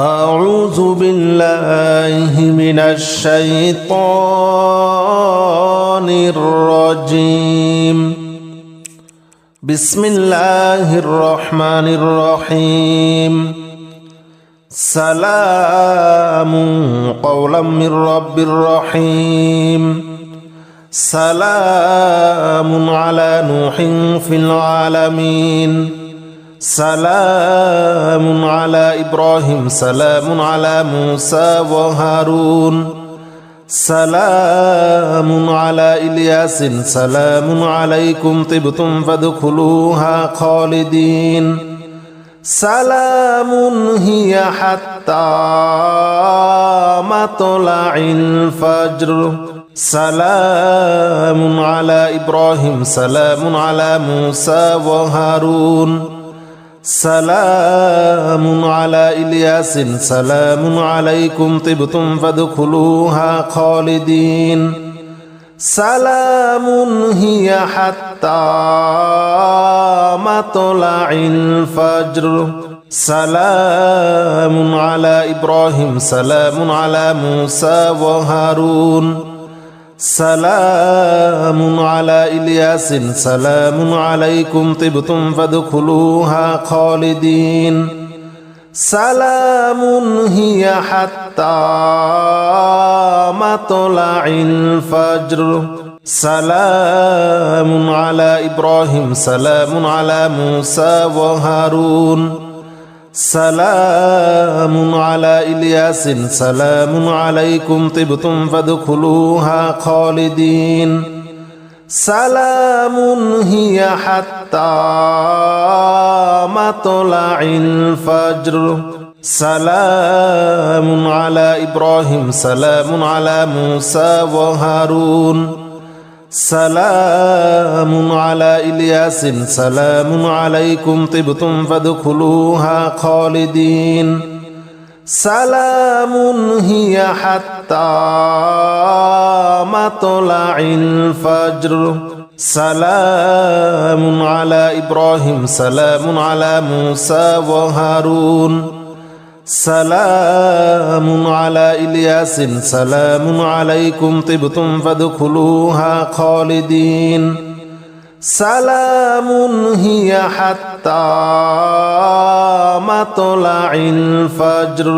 أعوذ بالله من الشيطان الرجيم بسم الله الرحمن الرحيم سلام قولا من رب رحيم سلام على نوح في العالمين سلام على إبراهيم سلام على موسى وهارون. سلام على إلياس سلام عليكم طبتم فادخلوها خالدين. سلام هي حتى مطلع الفجر. سلام على إبراهيم سلام على موسى وهارون. সালাম আলা ইলিয়াসিন সালাম আলাইকুম তিবতুম ফাদখুলুহা খালিদিন। সালামুন হিয়া হাত্তা মাতলাইল ফজর। সালামুন আলা ইব্রাহিম, সালামুন আলা মুসা ওয়া হারুন। سلام على إلياس سلام عليكم طبتم فادخلوها خالدين سلام هي حتى مطلع الفجر سلام على إبراهيم سلام على موسى وهارون সালাম আলা ইলিয়াসিন সালাম আলাইকুম তিবতুম ফাদখুলুহা খালিদিন। সালামুন হিয়া হাত্তা মাতলাইল ফজর। সালামুন আলা ইব্রাহিম, সালামুন আলা মুসা ওয়া হারুন। সালাম আলা ইলিয়াসিন সালাম আলাইকুম তিবতুম ফাদখুলুহা খালিদিন। সালাম হিয়া হাত্তা মাতলাইল ফজর। সালাম আলা ইব্রাহিম সালাম আলা মুসা ওয়া হারুন। সালাম আলা ইলিয়াসিন সালাম আলাইকুম তিবতুম ফাদখুলুহা খালিদিন। সালামুন হিয়া হাত্তা মাতলাইল ফজর।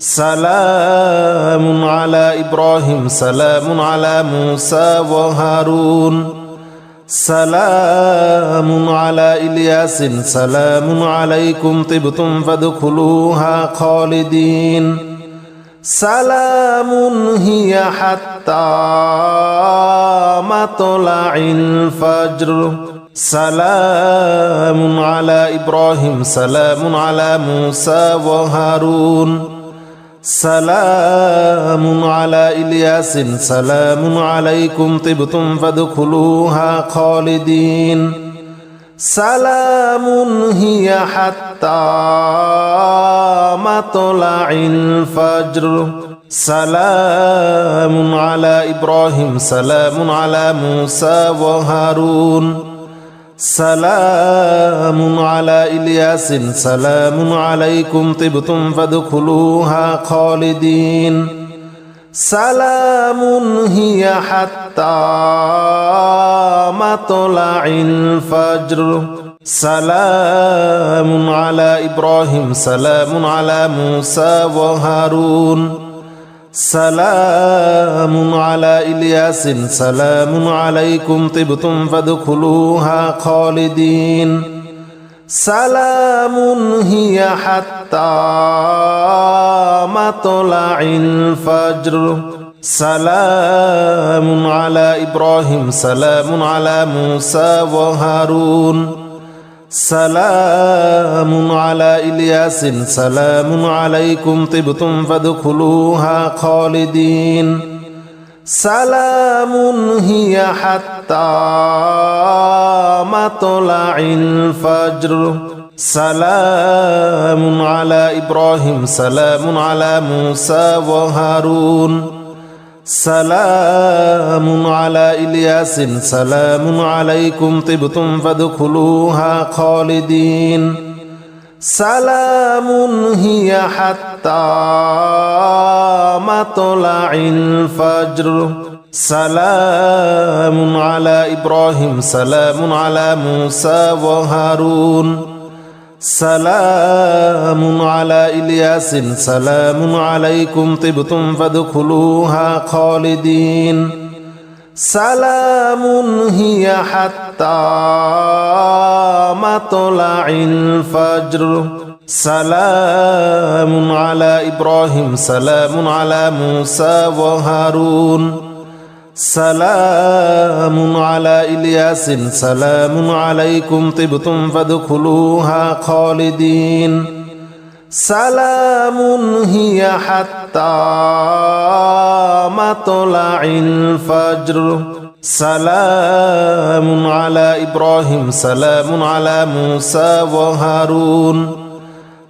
সালাম আলা ইব্রাহিম সালাম আলা মুসা ওয়া হারুন। সালাম আলা ইলিয়াসিন সালাম আলাইকুম তিবতুম ফাদখুলুহা খালিদিন। সালাম হিয়া হাত্তা মাতলাইল ফজর। সালাম আলা ইব্রাহিম সালাম আলা মুসা ওয়া হারুন। সালাম আলা ইলিয়াসিন সালাম আলাইকুম তিবতুম ফাদখুলুহা খালিদিন। সালামুন হিয়া হাত্তা মাতলাইল ফজর। সালামুন আলা ইব্রাহিম, সালামুন আলা মুসা ওয়া হারুন। সালাম আলা ইলিয়াসিন সালাম আলাইকুম তিবতুম ফাদখুলুহা খালিদিন। সালাম হিয়া হাত্তা মাতলাইল ফজর। সালাম আলা ইব্রাহিম সালাম আলা মুসা ওয়া হারুন। সালাম আলা ইলিয়াসিন সালাম আলাইকুম তিবতুম ফাদখুলুহা খালিদিন। সালামুন হিয়া হাত্তা মাতলাইল ফজর। সালামুন আলা ইব্রাহিম, সালামুন আলা মুসা ওয়া হারুন। সালাম আলা ইলিয়াসিন সালাম আলাইকুম তিবতুম ফাদখুলুহা খালিদিন। সালামুন হিয়া হাত্তা মাতলাইল ফজর। সালাম আলা ইব্রাহিম সালাম আলা মুসা ওয়া হারুন। سلام على إلياس سلام عليكم طبتم فادخلوها خالدين سلام هي حتى مطلع الفجر سلام على إبراهيم سلام على موسى وهارون সালাম আলা ইলিয়াসিন সালাম আলাইকুম তিবতুম ফাদখুলুহা খালিদিন। সালামুন হিয়া হাত্তা মাতলাইল ফজর। সালামুন আলা ইব্রাহিম, সালামুন আলা মুসা ওয়া হারুন। سلام على إلياس سلام عليكم طبتم فادخلوها خالدين سلام هي حتى مطلع الفجر سلام على إبراهيم سلام على موسى وهارون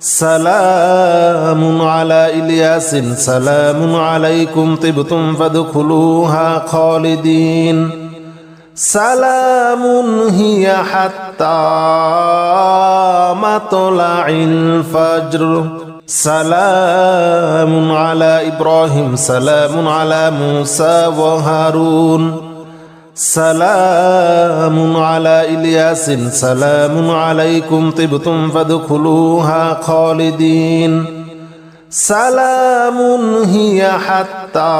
সালাম আলা ইলিয়াসিন সালাম আলাইকুম তিবতুম ফাদখুলুহা খালিদিন। সালামুন হিয়া হাত্তা মাতলাইল ফজর। সালাম আলা ইব্রাহিম সালাম আলা মুসা ওয়া হারুন। سلام على إلياس سلام عليكم طبتم فادخلوها خالدين سلام هي حتى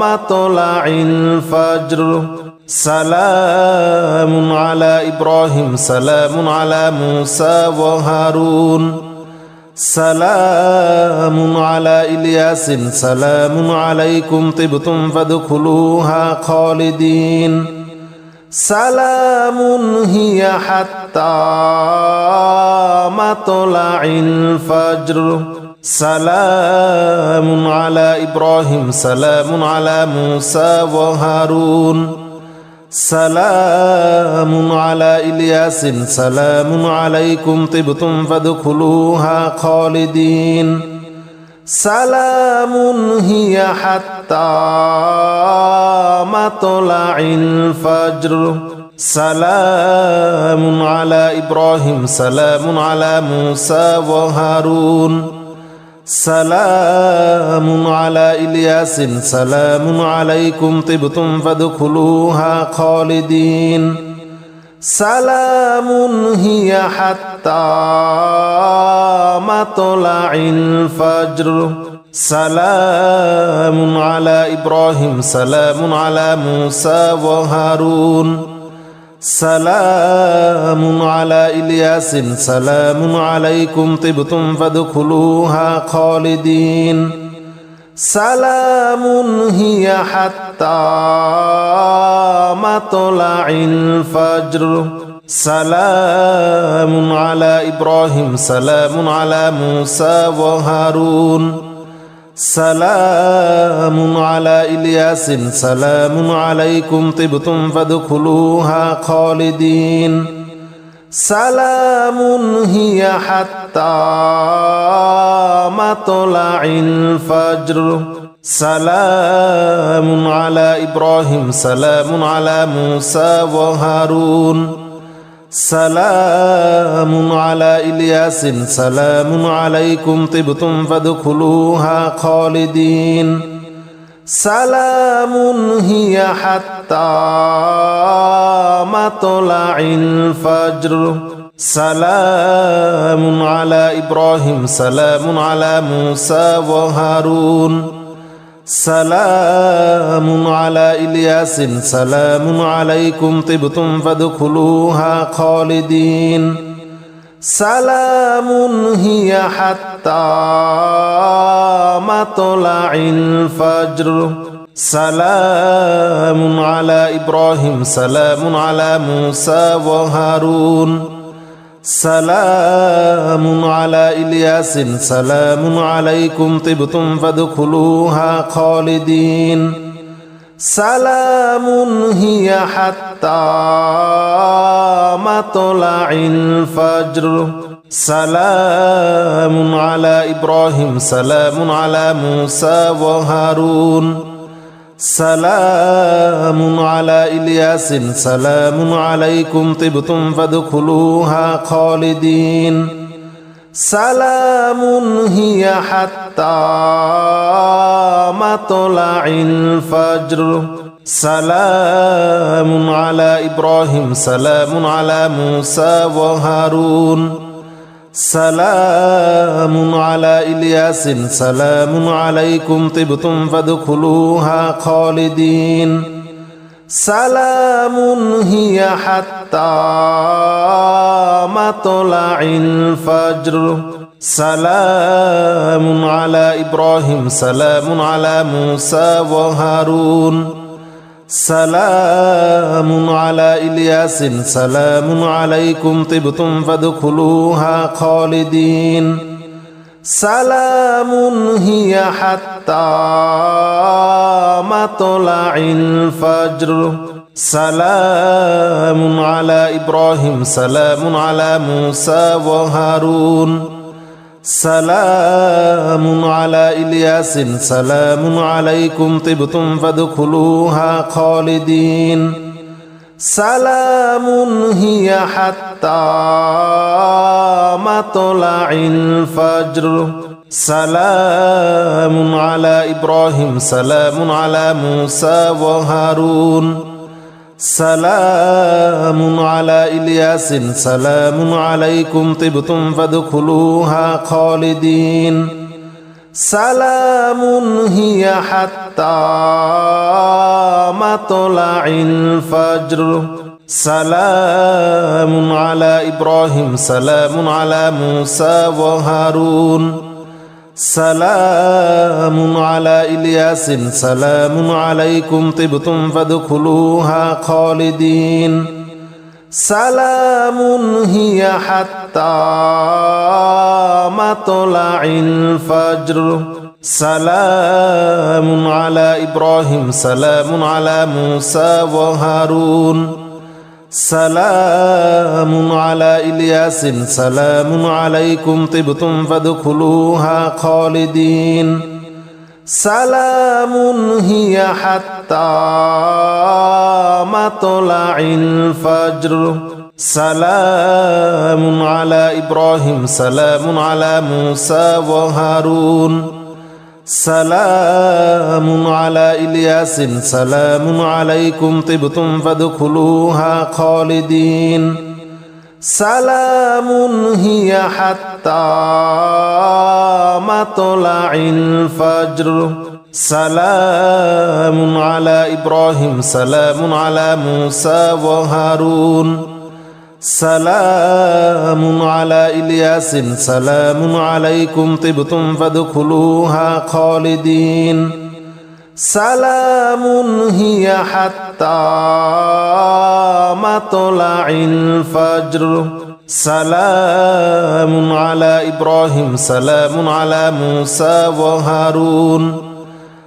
مطلع الفجر سلام على إبراهيم سلام على موسى وهارون সালাম আলা ইলিয়াসিন সালাম আলাইকুম তিবতুম ফাদখুলুহা খালিদিন। সালামুন হিয়া হাত্তা মাতলাইল ফজর। সালাম আলা ইব্রাহিম সালাম আলা মুসা ওয়া হারুন। সালাম আলা ইলিয়াসিন সালাম আলাইকুম তিবতুম ফাদখুলুহা খালিদিন। সালামুন হিয়া হাত্তা মাতলাইল ফজর। সালাম আলা ইব্রাহিম সালাম আলা মুসা ওয়া হারুন। সালাম আলা ইলিয়াসিন সালাম আলাইকুম তিবতুম ফাদখুলুহা খালিদিন। সালামুন হিয়া হাত্তা মাতলাইল ফজর। সালামুন আলা ইব্রাহিম, সালামুন আলা মুসা ওয়া হারুন। সালাম আলা ইলিয়াসিন সালাম আলাইকুম তিবতুম ফাদখুলুহা খালিদিন। সালাম হিয়া হাত্তা মাতলাইল ফজর। সালাম আলা ইব্রাহিম সালাম আলা মুসা ওয়া হারুন। সালাম আলা ইলিয়াসিন সালাম আলাইকুম তিবতুম ফাদখুলুহা খালিদিন। সালামুন হিয়া হাত্তা মাতলাইল ফজর। সালাম আলা ইব্রাহিম সালাম আলা মুসা ওয়া হারুন। সালাম আলা ইলিয়াসিন সালাম আলাইকুম তিবতুম ফাদখুলুহা খালিদিন। সালাম হিয়া হাত্তা মাতলাইল ফজর। সালাম আলা ইব্রাহিম সালাম আলা মুসা ওয়া হারুন। সালাম আলা ইলিয়াসিন সালাম আলাইকুম তিবতুম ফাদখুলুহা খালিদিন। সালামুন হিয়া হাত্তা মাতলাইল ফজর। সালাম আলা ইব্রাহিম সালাম আলা মুসা ওয়া হারুন। সালাম আলা ইলিয়াসিন সালাম আলাইকুম তিবতুম ফাদখুলুহা খালিদিন। সালামুন হিয়া হাত্তা মাতলাইল ফজর। সালামুন আলা ইব্রাহিম, সালামুন আলা মুসা ওয়া হারুন। سلام على إلياس سلام عليكم طبتم فادخلوها خالدين سلام هي حتى مطلع الفجر سلام على إبراهيم سلام على موسى وهارون সালাম আলা ইলিয়াসিন সালাম আলাইকুম তিবতুম ফাদখুলুহা খালিদিন। সালামুন হিয়া হাত্তা মাতলাইল ফজর। সালামুন আলা ইব্রাহিম, সালামুন আলা মুসা ওয়া হারুন। سلام على إلياس سلام عليكم طبتم فادخلوها خالدين سلام هي حتى مطلع الفجر سلام على إبراهيم سلام على موسى وهارون সালাম আলা ইলিয়াসিন সালাম আলাইকুম তিবতুম ফাদখুলুহা খালিদিন। সালামুন হিয়া হাত্তা মাতলাইল ফজর। সালামুন আলা ইব্রাহিম, সালামুন আলা মুসা ওয়া হারুন। سلام على إلياس سلام عليكم طبتم فادخلوها خالدين سلام هي حتى مطلع الفجر سلام على إبراهيم سلام على موسى وهارون সালাম আলা ইলিয়াসিন সালাম আলাইকুম তিবতুম ফাদখুলুহা খালিদিন। সালামুন হিয়া হাত্তা মাতলাইল ফজর। সালামুন আলা ইব্রাহিম, সালামুন আলা মুসা ওয়া হারুন। সালাম আলা ইলিয়াসিন সালাম আলাইকুম তিবতুম ফাদখুলুহা খালিদিন। সালাম হিয়া হাত্তা মাতলাইল ফজর। সালাম আলা ইব্রাহিম সালাম আলা মুসা ওয়া হারুন। সালাম আলা ইলিয়াসিন সালাম আলাইকুম তিবতুম ফাদখুলুহা খালিদিন। সালামুন হিয়া হাত্তা মাতলাইল ফজর। সালাম আলা ইব্রাহিম সালাম আলা মুসা ওয়া হারুন। সালাম আলা ইলিয়াসিন সালাম আলাইকুম তিবতুম ফাদখুলুহা খালিদিন। সালাম হিয়া হাত্তা মাতলাইল ফজর। সালাম আলা ইব্রাহিম সালাম আলা মুসা ওয়া হারুন।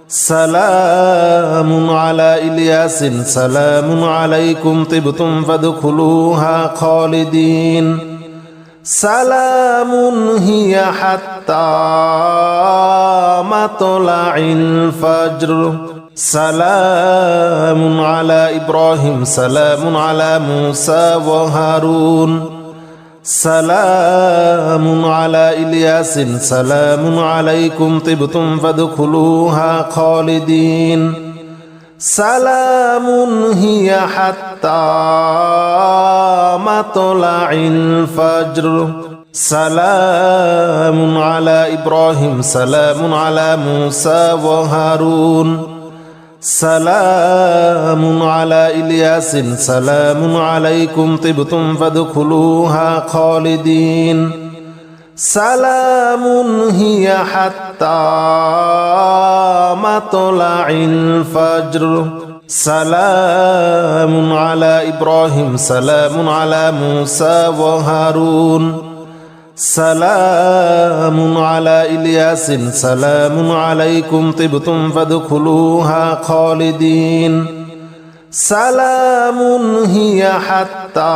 সালাম আলা ইলিয়াসিন সালাম আলাইকুম তিবতুম ফাদখুলুহা খালিদিন। সালামুন হিয়া হাত্তা মাতলাইল ফজর। সালামুন আলা ইব্রাহিম, সালামুন আলা মুসা ওয়া হারুন। সালাম আলা ইলিয়াসিন সালাম আলাইকুম তিবতুম ফাদখুলুহা খালিদিন। সালাম হিয়া হাত্তা মাতলাইল ফজর। সালাম আলা ইব্রাহিম সালাম আলা মুসা ওয়া হারুন। সালাম আলা ইলিয়াসিন সালাম আলাইকুম তিবতুম ফাদখুলুহা খালিদিন। সালাম হিয়া হাত্তা মাতলাইল ফজর। সালাম আলা ইব্রাহিম সালাম আলা মুসা ওয়া হারুন। সালাম আলা ইলিয়াসিন সালাম আলাইকুম তিবতুম ফাদখুলুহা খালিদিন। সালামুন হিয়া হাত্তা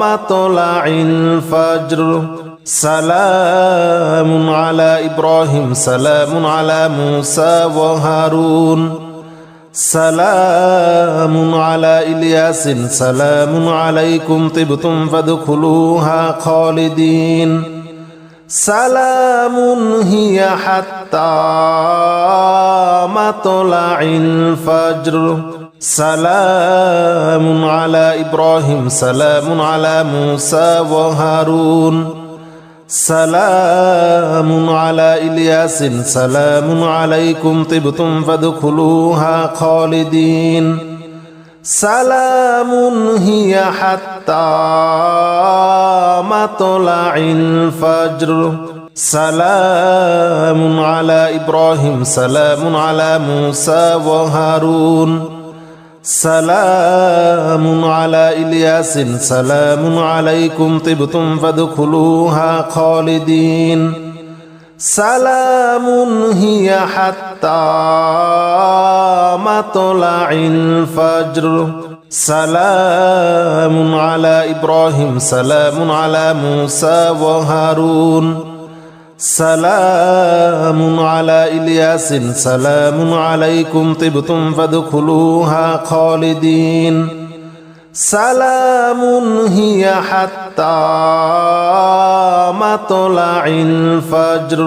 মাতলাইল ফজর। সালামুন আলা ইব্রাহিম, সালামুন আলা মুসা ওয়া হারুন। سلام على إلياس سلام عليكم طبتم فادخلوها خالدين سلام هي حتى مطلع الفجر سلام على إبراهيم سلام على موسى وهارون সালাম আলা ইলিয়াসিন সালাম আলাইকুম তিবতুম ফাদখুলুহা খালিদিন। সালামুন হিয়া হাত্তা মাতলাইল ফজর। সালামুন আলা ইব্রাহিম, সালামুন আলা মুসা ওয়া হারুন। سلام على إلياس سلام عليكم طبتم فادخلوها خالدين سلام هي حتى مطلع الفجر سلام على إبراهيم سلام على موسى وهارون সালাম আলা ইলিয়াসিন সালাম আলাইকুম তিবতুম ফাদখুলুহা খালিদিন। সালামুন হিয়া হাত্তা মাতলাইল ফজর।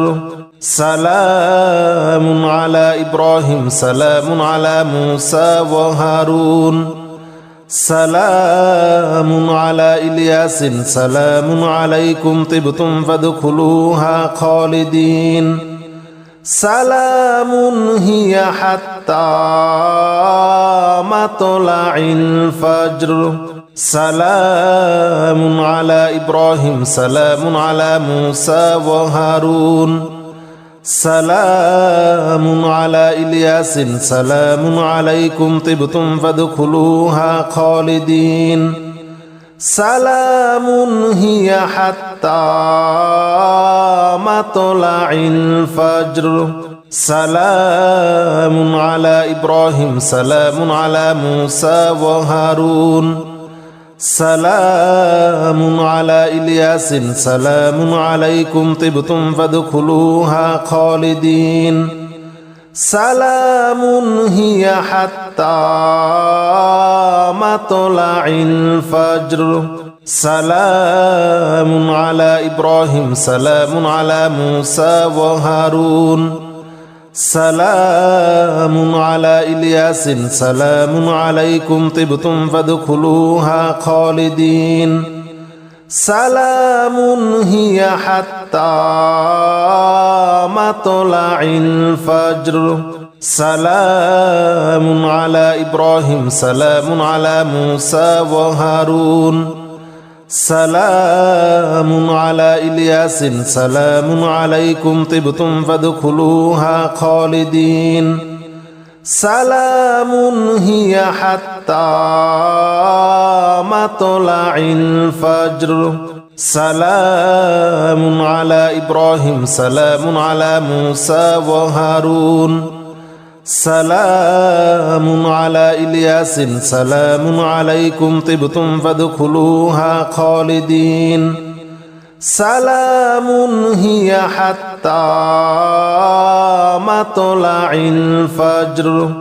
সালামুন আলা ইব্রাহিম, সালামুন আলা মুসা ওয়া হারুন। সালাম আলা ইলিয়াসিন সালাম আলাইকুম তিবতুম ফাদখুলুহা খালিদিন। সালাম হিয়া হাত্তা মাতলাইল ফজর। সালাম আলা ইব্রাহিম সালাম আলা মুসা ওয়া হারুন। সালাম আলা ইলিয়াসিন সালাম আলাইকুম তিবতুম ফাদখুলুহা খালিদিন। সালামুন হিয়া হাত্তা মাতলাইল ফজর। সালামুন আলা ইব্রাহিম, সালামুন আলা মুসা ওয়া হারুন। সালাম আলা ইলিয়াসিন সালাম আলাইকুম তিবতুম ফাদখুলুহা খালিদিন। সালামুন হিয়া হাত্তা মাতলাইল ফজর। সালাম আলা ইব্রাহিম সালাম আলা মুসা ওয়া হারুন। সালাম আলা ইলিয়াসিন সালাম আলাইকুম তিবতুম ফাদখুলুহা খালিদিন। সালামুন হিয়া হাত্তা মাতলাইল ফজর। সালামুন আলা ইব্রাহিম, সালামুন আলা মুসা ওয়া হারুন। সালাম আলা ইলিয়াসিন সালাম আলাইকুম তিবতুম ফাদখুলুহা খালিদিন। সালামুন হিয়া হাত্তা মাতলাইল ফজর। সালাম আলা ইব্রাহিম সালাম আলা মুসা ওয়া হারুন। سلام على إلياس سلام عليكم طبتم فادخلوها خالدين. سلام هي حتى مطلع الفجر.